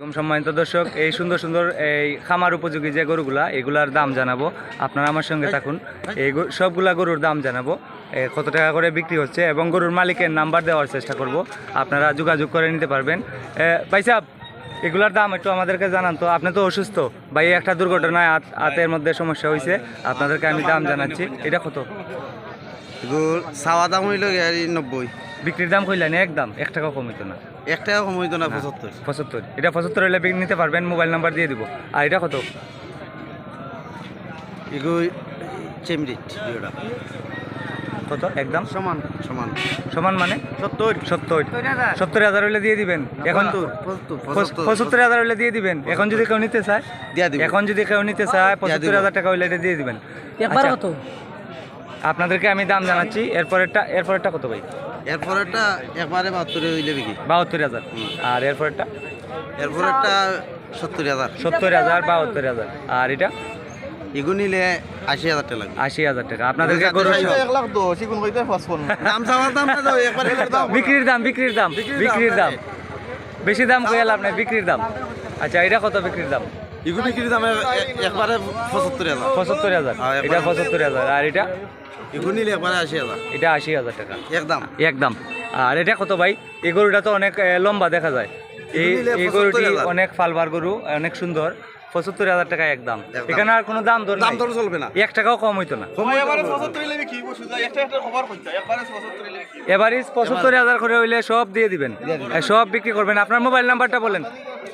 সম্মানিত দর্শক এই সুন্দর সুন্দর এই খামার উপযোগী যে গরুগুলা এগুলার দাম জানাব। আপনারা আমার সঙ্গে থাকুন। এই সবগুলা গরুর দাম জানাব। কত টাকা করে বিক্রি হচ্ছে এবং গরুর মালিকের নাম্বার দেওয়ার চেষ্টা করব। আপনারা যোগাযোগ করে নিতে পারবেন। ভাই সাহেব এগুলার দাম একটু আমাদেরকে জানান তো। আপনি তো অসুস্থ। ভাই একটা দুর্ঘটনায় হাত হাতের মধ্যে সমস্যা হয়েছে আপনাদেরকে আমি দাম জানাচ্ছি। এটা কত? চাওয়া দাম হইল নব্বই। বিক্রির দাম কইলেন? একদম। এক টাকা কম হইতো না। এক টাকা হইতো না পঁচাত্তর। পঁচাত্তর। এটা পঁচাত্তর হলে নিতে পারবেন মোবাইল নাম্বার দিয়ে দিব। আর এটা কত? এগুলো চেমরিট কত? একদম? সমান সমান। সমান মানে? সত্তর। সত্তর। সত্তর হাজার। হলে দিয়ে দিবেন। এখন পঁচাত্তর হাজার হলে দিয়ে দিবেন। এখন যদি কেউ নিতে চায় দিয়া দিব। এখন যদি কেউ নিতে চায় পঁচাত্তর হাজার টাকা হলে এটা দিয়ে দিবেন। একবার আচ্ছা, কত? আপনাদেরকে আমি দাম জানাচ্ছি। এরপরেরটা এরপরেরটা কত ভাই? এরপরেরটা একবারে বাহাত্তরে হইলে বিকি। বাহাত্তর হাজার। আর এরপরেরটা এরপরেরটা সত্তর হাজার। সত্তর হাজার বাহাত্তর হাজার। আর এটা? এগুলো নিলে আশি হাজার টাকা লাগবে। আশি হাজার টাকা। আপনাদেরকে গরু দাম চাওয়ার দাম না দাও একবারে বিক্রির দাম বিক্রির দাম বিক্রির দাম বেশি দাম কয়ে লাভ নাই বিক্রির দাম। আচ্ছা এটা কত বিক্রির দাম? এগুলো বিক্রির দাম একবারে পঁচাত্তর হাজার। পঁচাত্তর হাজার। হ্যাঁ, এটা পঁচাত্তর হাজার। আর এটা? এগুলো একবারে আশি হাজার। এটা আশি হাজার টাকা। একদম। একদম। আর এটা কত ভাই? এই গরুটা তো অনেক লম্বা দেখা যায়। এই গরুটি অনেক ফালবার গরু অনেক সুন্দর। পঁচাত্তর হাজার টাকা একদম। এখানে আর কোনো দাম দর দাম। দর চলবে না। এক টাকাও কম হইতো না। এভারেজ পঁচাত্তর হাজার করে হইলে সব দিয়ে দিবেন। সব বিক্রি করবেন। আপনার মোবাইল নাম্বারটা বলেন।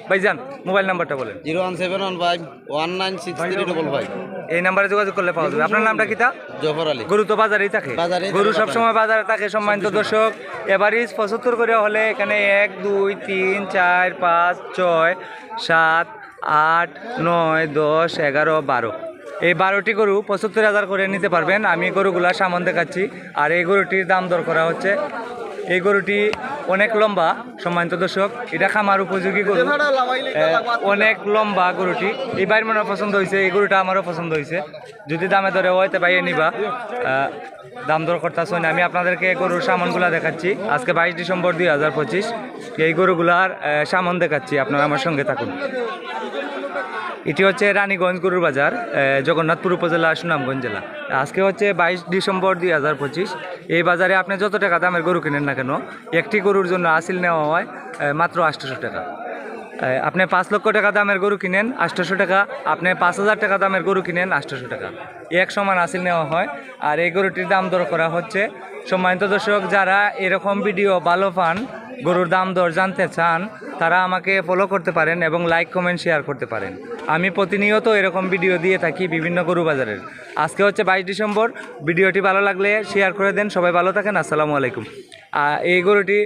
ভাইজান মোবাইল নাম্বারটা বলেন। Zero one seven one five one nine six three double five. এই নাম্বারে যোগাযোগ করলে পাওয়া যাবে। আপনার নামটা কি তা? জফর আলী। গরু তো বাজারেই থাকে। গরু সবসময় বাজারে থাকে সম্মানিত দর্শক। এভারেজ পঁচাত্তর করে হলে এখানে এক দুই তিন চার পাঁচ ছয় সাত আট নয় দশ এগারো বারো। এই বারোটি গরু পঁচাত্তর হাজার করে নিতে পারবেন। আমি গরুগুলা সামান দেখাচ্ছি। আর এই গরুটির দাম দর করা হচ্ছে এই গরুটি অনেক লম্বা, সম্মানিত দর্শক, এটা খামার উপযোগী গরু। অনেক লম্বা গরুটি। এই বাইর মনে পছন্দ হয়েছে এই গরুটা আমারও পছন্দ হয়েছে যদি দামে ধরে হয় তো বাইরে নিবা। দাম দর করতেছ না, আমি আপনাদেরকে গরুর সামানগুলা দেখাচ্ছি। আজকে বাইশ ডিসেম্বর দুই হাজার পঁচিশ। এই গরুগুলার সামান দেখাচ্ছি, আপনারা আমার সঙ্গে থাকুন। এটি হচ্ছে রানীগঞ্জ গরুর বাজার জগন্নাথপুর উপজেলা, সুনামগঞ্জ জেলা। আজকে হচ্ছে বাইশ ডিসেম্বর দুই হাজার পঁচিশ। এই বাজারে আপনি যত টাকা দামের গরু কিনেন না কেন, একটি গরুর জন্য আসিল নেওয়া হয় মাত্র আটশোশো টাকা। আপনি পাঁচ লক্ষ টাকা দামের গরু কিনেন আটশোশো টাকা। আপনি পাঁচ হাজার টাকা দামের গরু কিনেন আটশোশো টাকা। এক সমান আসিল নেওয়া হয়। আর এই গরুটির দাম দর করা হচ্ছে। সম্মানিত দর্শক, যারা এরকম ভিডিও ভালো পান গরুর দাম দর জানতে চান, তারা আমাকে ফলো করতে পারেন এবং লাইক কমেন্ট শেয়ার করতে পারেন। আমি প্রতিনিয়ত এরকম ভিডিও দিয়ে থাকি বিভিন্ন গরু বাজারের। আজকে হচ্ছে বাইশ ডিসেম্বর, ভিডিওটি ভালো লাগলে শেয়ার করে দেন, সবাই ভালো থাকেন, আসসালামু আলাইকুম। এই গরুটি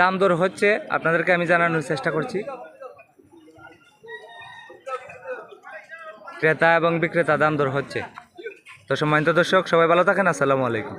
দাম দর হচ্ছে, আপনাদেরকে আমি জানানোর চেষ্টা করছি। ক্রেতা এবং বিক্রেতা দাম দর হচ্ছে। তো সম্মানিত দর্শক, সবাই ভালো থাকেন, আসসালামু আলাইকুম।